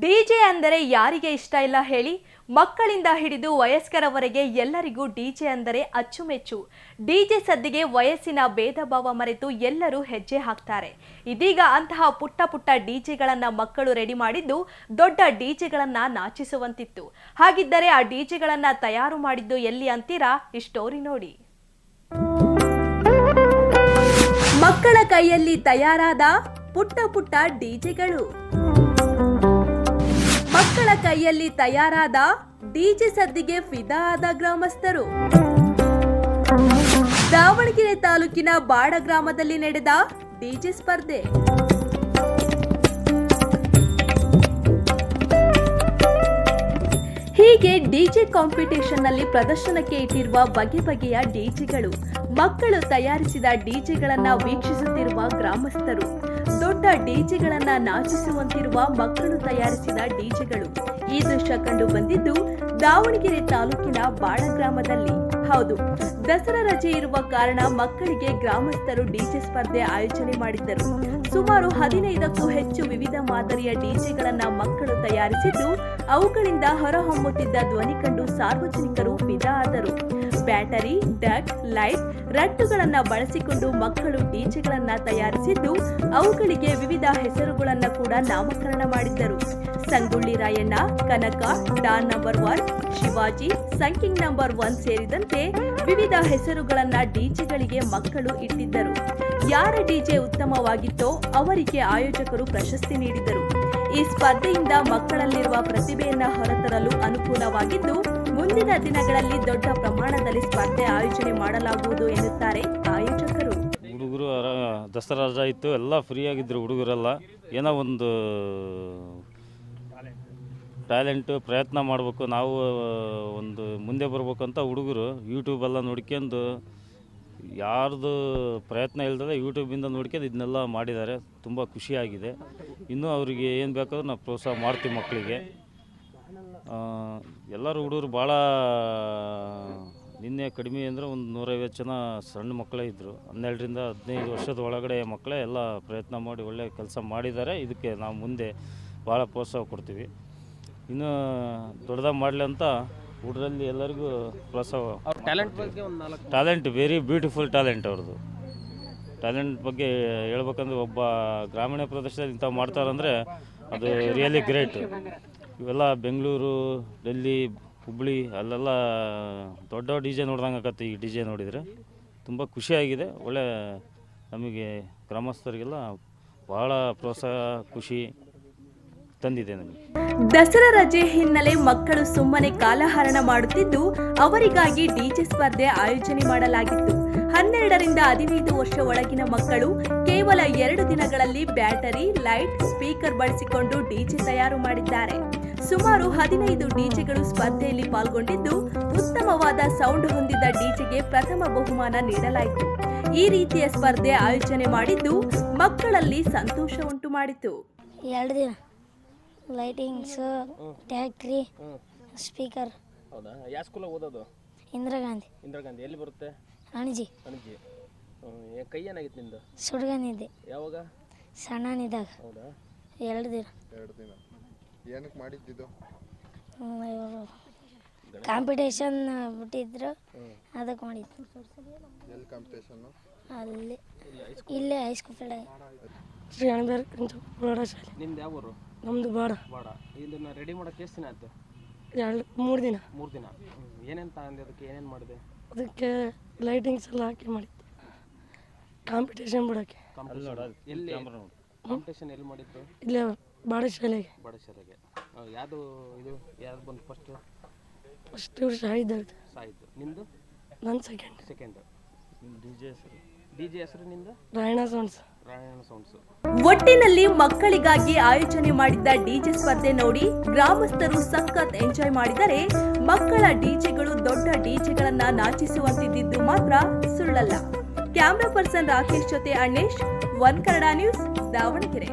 DJ ಅಂದರೆ ಯಾರಿಗೆ ಇಷ್ಟ ಇಲ್ಲ ಹೇಳಿ, ಮಕ್ಕಳಿಂದ ಹಿಡಿದು ವಯಸ್ಕರವರೆಗೆ ಎಲ್ಲರಿಗೂ ಡಿಜೆ ಅಂದರೆ ಅಚ್ಚುಮೆಚ್ಚು. ಡಿಜೆ ಸದ್ದಿಗೆ ವಯಸ್ಸಿನ ಭೇದ ಭಾವ ಮರೆತು ಎಲ್ಲರೂ ಹೆಜ್ಜೆ ಹಾಕ್ತಾರೆ. ಇದೀಗ ಅಂತಹ ಪುಟ್ಟ ಪುಟ್ಟ ಡಿಜೆಗಳನ್ನ ಮಕ್ಕಳು ರೆಡಿ ಮಾಡಿದ್ದು ದೊಡ್ಡ ಡಿಜೆಗಳನ್ನ ನಾಚಿಸುವಂತಿತ್ತು. ಹಾಗಿದ್ದರೆ ಆ ಡಿಜೆಗಳನ್ನ ತಯಾರು ಮಾಡಿದ್ದು ಎಲ್ಲಿ ಅಂತೀರಾ? ಈ ಸ್ಟೋರಿ ನೋಡಿ. ಮಕ್ಕಳ ಕೈಯಲ್ಲಿ ತಯಾರಾದ ಪುಟ್ಟ ಪುಟ್ಟ ಡಿಜೆಗಳು. ಮಕ್ಕಳ ಕೈಯಲ್ಲಿ ತಯಾರಾದ ಡಿಜೆ ಸದ್ದಿಗೆ ಫಿದಾ ಆದ ಗ್ರಾಮಸ್ಥರು. ದಾವಣಗೆರೆ ತಾಲೂಕಿನ ಬಾಡ ಗ್ರಾಮದಲ್ಲಿ ನಡೆದ ಡಿಜೆ ಸ್ಪರ್ಧೆ. ಹೀಗೆ ಡಿಜೆ ಕಾಂಪಿಟೇಷನ್ನಲ್ಲಿ ಪ್ರದರ್ಶನಕ್ಕೆ ಇಟ್ಟಿರುವ ಬಗೆ ಬಗೆಯ ಡಿಜೆಗಳು ಮಕ್ಕಳು ತಯಾರಿಸಿದ ಡಿಜೆಗಳನ್ನ ವೀಕ್ಷಿಸುತ್ತಿರುವ ಗ್ರಾಮಸ್ಥರು. ದೊಡ್ಡ ಡಿಜೆಗಳನ್ನ ನಾಚಿಸುವಂತಿರುವ ಮಕ್ಕಳು ತಯಾರಿಸಿದ ಡಿಜೆಗಳು. ಈ ದೃಶ್ಯ ಕಂಡು ಬಂದಿದ್ದು ದಾವಣಗೆರೆ ತಾಲೂಕಿನ ಬಾಳ ಗ್ರಾಮದಲ್ಲಿ. ಹೌದು, ದಸರಾ ರಜೆ ಇರುವ ಕಾರಣ ಮಕ್ಕಳಿಗೆ ಗ್ರಾಮಸ್ಥರು ಡಿಜೆ ಸ್ಪರ್ಧೆ ಆಯೋಜನೆ ಮಾಡಿದ್ದರು. ಸುಮಾರು ಹದಿನೈದಕ್ಕೂ ಹೆಚ್ಚು ವಿವಿಧ ಮಾದರಿಯ ಡಿಜೆಗಳನ್ನ ಮಕ್ಕಳು ತಯಾರಿಸಿದ್ದು, ಅವುಗಳಿಂದ ಹೊರಹೊಮ್ಮುತ್ತಿದ್ದ ಧ್ವನಿ ಕಂಡು ಸಾರ್ವಜನಿಕರು ಫಿದಾ ಆದರು. ಬ್ಯಾಟರಿ, ಡಕ್, ಲೈಟ್ ರಟ್ಟುಗಳನ್ನ ಬಳಸಿಕೊಂಡು ಮಕ್ಕಳು ಡಿಜೆಗಳನ್ನ ತಯಾರಿಸಿದ್ದು, ಅವುಗಳಿಗೆ ವಿವಿಧ ಹೆಸರುಗಳನ್ನ ಕೂಡ ನಾಮಕರಣ ಮಾಡಿದ್ದರು. Sangolli Rayanna, Kanaka don number one, Shivaji, ಸಂಕಿಂಗ್ number one ಸೇರಿದಂತೆ ವಿವಿಧ ಹೆಸರುಗಳನ್ನ ಡಿಜೆಗಳಿಗೆ ಮಕ್ಕಳು ಇಟ್ಟಿದ್ದರು. ಯಾರ ಡಿಜೆ ಉತ್ತಮವಾಗಿತ್ತೋ ಅವರಿಗೆ ಆಯೋಜಕರು ಪ್ರಶಸ್ತಿ ನೀಡಿದರು ಈ ಸ್ಪರ್ಧೆಯಿಂದ ಮಕ್ಕಳಲ್ಲಿರುವ ಪ್ರತಿಭೆಯನ್ನ ಹೊರತರಲು ಅನುಕೂಲವಾಗಿದ್ದು, ಮುಂದಿನ ದಿನಗಳಲ್ಲಿ ದೊಡ್ಡ ಪ್ರಮಾಣದಲ್ಲಿ ಸ್ಪರ್ಧೆ ಆಯೋಜನೆ ಮಾಡಲಾಗುವುದು ಎನ್ನುತ್ತಾರೆ ಆಯೋಜಕರು. ಹುಡುಗರು ದಸರಾ ರಜಾ ಇತ್ತು, ಎಲ್ಲ ಫ್ರೀ ಆಗಿದ್ರು ಹುಡುಗರೆಲ್ಲ. ಏನೋ ಒಂದು ಟ್ಯಾಲೆಂಟು ಪ್ರಯತ್ನ ಮಾಡಬೇಕು, ನಾವು, ಒಂದು ಮುಂದೆ ಬರ್ಬೇಕು ಅಂತ ಹುಡುಗರು ಯೂಟ್ಯೂಬೆಲ್ಲ ನೋಡ್ಕೊಂಡು, ಯಾರ್ದು ಪ್ರಯತ್ನ ಇಲ್ದಲೆ ಯೂಟ್ಯೂಬಿಂದ ನೋಡ್ಕೊಂಡು ಇದನ್ನೆಲ್ಲ ಮಾಡಿದ್ದಾರೆ. ತುಂಬ ಖುಷಿಯಾಗಿದೆ ಇನ್ನೂ ಅವರಿಗೆ ಏನು ಬೇಕಾದ್ರೂ ನಾವು ಪ್ರೋತ್ಸಾಹ ಮಾಡ್ತೀವಿ ಮಕ್ಕಳಿಗೆ. ಎಲ್ಲರೂ ಹುಡುಗರು ಭಾಳ ನಿನ್ನೆ ಕಡಿಮೆ ಅಂದರೆ ಒಂದು ನೂರೈವತ್ತು ಜನ ಸಣ್ಣ ಮಕ್ಕಳೇ ಇದ್ದರು ಹನ್ನೆರಡರಿಂದ ಹದಿನೈದು ವರ್ಷದ ಒಳಗಡೆ ಮಕ್ಕಳೇ ಎಲ್ಲ ಪ್ರಯತ್ನ ಮಾಡಿ ಒಳ್ಳೆ ಕೆಲಸ ಮಾಡಿದ್ದಾರೆ. ಇದಕ್ಕೆ ನಾವು ಮುಂದೆ ಭಾಳ ಪ್ರೋತ್ಸಾಹ ಕೊಡ್ತೀವಿ. ಇನ್ನೂ ದೊಡ್ಡದಾಗಿ ಮಾಡಲಿ ಅಂತ ಹುಡುಗರಲ್ಲಿ ಎಲ್ಲರಿಗೂ ಪ್ರೋತ್ಸಾಹ talent talent very beautiful talent ಅವ್ರದ್ದು. ಟ್ಯಾಲೆಂಟ್ ಬಗ್ಗೆ ಹೇಳ್ಬೇಕಂದ್ರೆ ಒಬ್ಬ ಗ್ರಾಮೀಣ ಪ್ರದೇಶದಲ್ಲಿ ಇಂಥ ಮಾಡ್ತಾರಂದರೆ ಅದು ರಿಯಲಿ ಗ್ರೇಟ್ ಇವೆಲ್ಲ ಬೆಂಗಳೂರು ಡೆಲ್ಲಿ ಹುಬ್ಳಿ, ಅಲ್ಲೆಲ್ಲ ದೊಡ್ಡ ಡಿ ಜೆ ನೋಡ್ದಂಗೆ ಆಗತ್ತೆ ಈ ಡಿ ಜೆ ನೋಡಿದರೆ. ತುಂಬ ಖುಷಿಯಾಗಿದೆ. ಒಳ್ಳೆ ನಮಗೆ ಗ್ರಾಮಸ್ಥರಿಗೆಲ್ಲ ಬಹಳ ಪ್ರೋತ್ಸಾಹ, ಖುಷಿ ತಂದಿದೆ ನಮಗೆ. ದಸರಾ ರಜೆ ಹಿನ್ನೆಲೆ ಮಕ್ಕಳು ಸುಮ್ಮನೆ ಕಾಲಹರಣ ಮಾಡುತ್ತಿದ್ದು, ಅವರಿಗಾಗಿ ಡಿಜೆ ಸ್ಪರ್ಧೆ ಆಯೋಜನೆ ಮಾಡಲಾಗಿತ್ತು. ಹನ್ನೆರಡರಿಂದ ಹದಿನೈದು ವರ್ಷ ಒಳಗಿನ ಮಕ್ಕಳು ಕೇವಲ ಎರಡು ದಿನಗಳಲ್ಲಿ ಬ್ಯಾಟರಿ, ಲೈಟ್, ಸ್ಪೀಕರ್ ಬಳಸಿಕೊಂಡು ಡಿಜೆ ತಯಾರು ಮಾಡಿದ್ದಾರೆ. ಸುಮಾರು ಹದಿನೈದು ಡಿಜೆಗಳು ಸ್ಪರ್ಧೆಯಲ್ಲಿ ಪಾಲ್ಗೊಂಡಿದ್ದು ಉತ್ತಮವಾದ ಸೌಂಡ್ ಹೊಂದಿದ ಡಿಜೆಗೆ ಪ್ರಥಮ ಬಹುಮಾನ ನೀಡಲಾಯಿತು. ಈ ರೀತಿಯ ಸ್ಪರ್ಧೆ ಆಯೋಜನೆ ಮಾಡಿದ್ದು ಮಕ್ಕಳಲ್ಲಿ ಸಂತೋಷ ಉಂಟು ಮಾಡಿತು. ಎರಡು ದಿನ. ಲೈಟಿಂಗ್ಸ್ ಟ್ಯಾಕ್ಟ್ರಿ ಸ್ಪೀಕರ್. ಹೌದಾ? ಯಾವ ಸ್ಕೂಲಾಗ ಓದೋದು? ಇಂದಿರಾ ಗಾಂಧಿ. ಇಂದಿರಾ ಗಾಂಧಿ. ಎಲ್ಲಿ ಬರುತ್ತೆ? ಅಣಜಿ. ಅಣಜಿ. ಕೈ ಏನಾಗಿತ್ತು ನಿಂದು? ಸುಡ್ಗನಿದ್ದೆ ಯಾವಾಗ? ಸಣ್ಣನಿದ್ದಾಗ. ಹೌದಾ? ಎರಡು ದಿನ. ಎರಡು ದಿನ. ಏನಕ್ಕೆ ಮಾಡಿದ್ದಿದ್ದು? ಕಾಂಪಿಟೇಷನ್ ಬಿಟ್ಟಿದ್ರು. ಅದಕ್ಕೆ ಮಾಡಿದ್ದು. ಎಲ್ಲಿ ಕಾಂಪಿಟೇಷನ್ ಅಲ್ಲಿ. ಇಲ್ಲೇ ಹೈಸ್ಕೂಲ್ ಶ್ರೀ ಅಣಬೇರ್ ಪ್ರೌಢಶಾಲೆ ನಿಮ್ದು ಯಾವ ಊರು? ನಮ್ಮದು ಬಾಡ. ಬಾಡ. ಇದನ್ನ ರೆಡಿ ಮಾಡೋಕೆ ಎಷ್ಟು ದಿನ ಆಯ್ತು? ಎರಡು ಮೂರು ದಿನ. ಮೂರು ದಿನ. ಏನೇನು ತಗೊಂಡೆ? ಅದಕ್ಕೆ ಏನೇನು ಮಾಡಿದೆ? ಅದಕ್ಕೆ ಲೈಟಿಂಗ್ಸ್ ಎಲ್ಲ ಹಾಕಿ ಮಾಡಿತ್ತು ಕಾಂಪಿಟೇಷನ್ ಬಿಡೋಕ್ಕೆ ಎಲ್ಲಿ? ಕಾಂಪಿಟೇಷನ್ ಎಲ್ಲಿ ಮಾಡಿದ್ದು? ಇಲ್ಲೇ ಬಾಡ ಶಾಲೆಗೆ. ಬಡಶಾಲೆಗೆ ಯಾವುದು ಇದು ಯಾರು ಬಂದು ಫಸ್ಟ್ ಫಸ್ಟ್ ವರ್ಷ ಐದಾಯ್ತು ಸಾಯಿತು ನಿಂದು ನನ್ನ ಸೆಕೆಂಡ್ ಸೆಕೆಂಡ್ ಡಿ ಜೆ ಹೆಸರು. ಡಿ ಜೆ ಹೆಸರು ನಿಂದು ರಾಯಣ ಸೌಂಡ್ಸ್. ರಾಯಣ ಸೌಂಡ್ಸು. ಒಟ್ಟಿನಲ್ಲಿ ಮಕ್ಕಳಿಗಾಗಿ ಆಯೋಜನೆ ಮಾಡಿದ್ದ ಡಿಜೆ ಸ್ಪರ್ಧೆ ನೋಡಿ ಗ್ರಾಮಸ್ಥರು ಸಖತ್ ಎಂಜಾಯ್ ಮಾಡಿದರೆ ಮಕ್ಕಳ ಡಿಜೆಗಳು ದೊಡ್ಡ ಡಿಜೆಗಳನ್ನ ನಾಚಿಸುವಂತಿದ್ದು ಮಾತ್ರ ಸುಳ್ಳಲ್ಲ. ಕ್ಯಾಮ್ರಾ ಪರ್ಸನ್ ರಾಕೇಶ್ ಜೊತೆ ಅಣ್ಣೇಶ್ ಒನ್ ಕನ್ನಡ ನ್ಯೂಸ್ ದಾವಣಗೆರೆ.